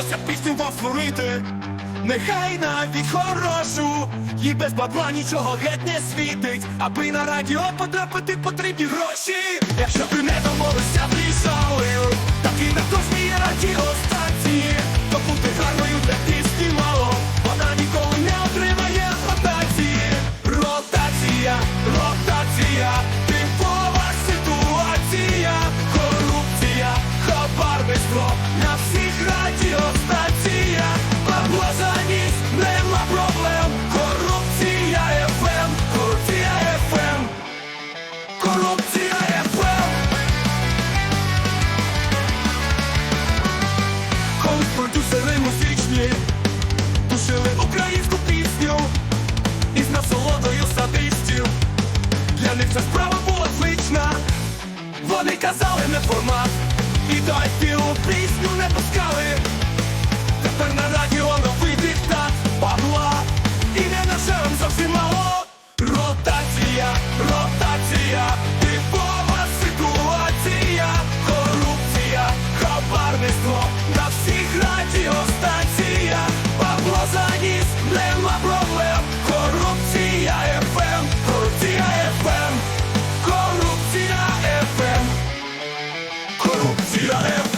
вдалося пісню повторити, нехай навіть хорошу, їй без бабла нічого геть не світить, аби на радіо потрапити потрібні гроші. Якщо Вони казали не формат, і той співпрацює ciudades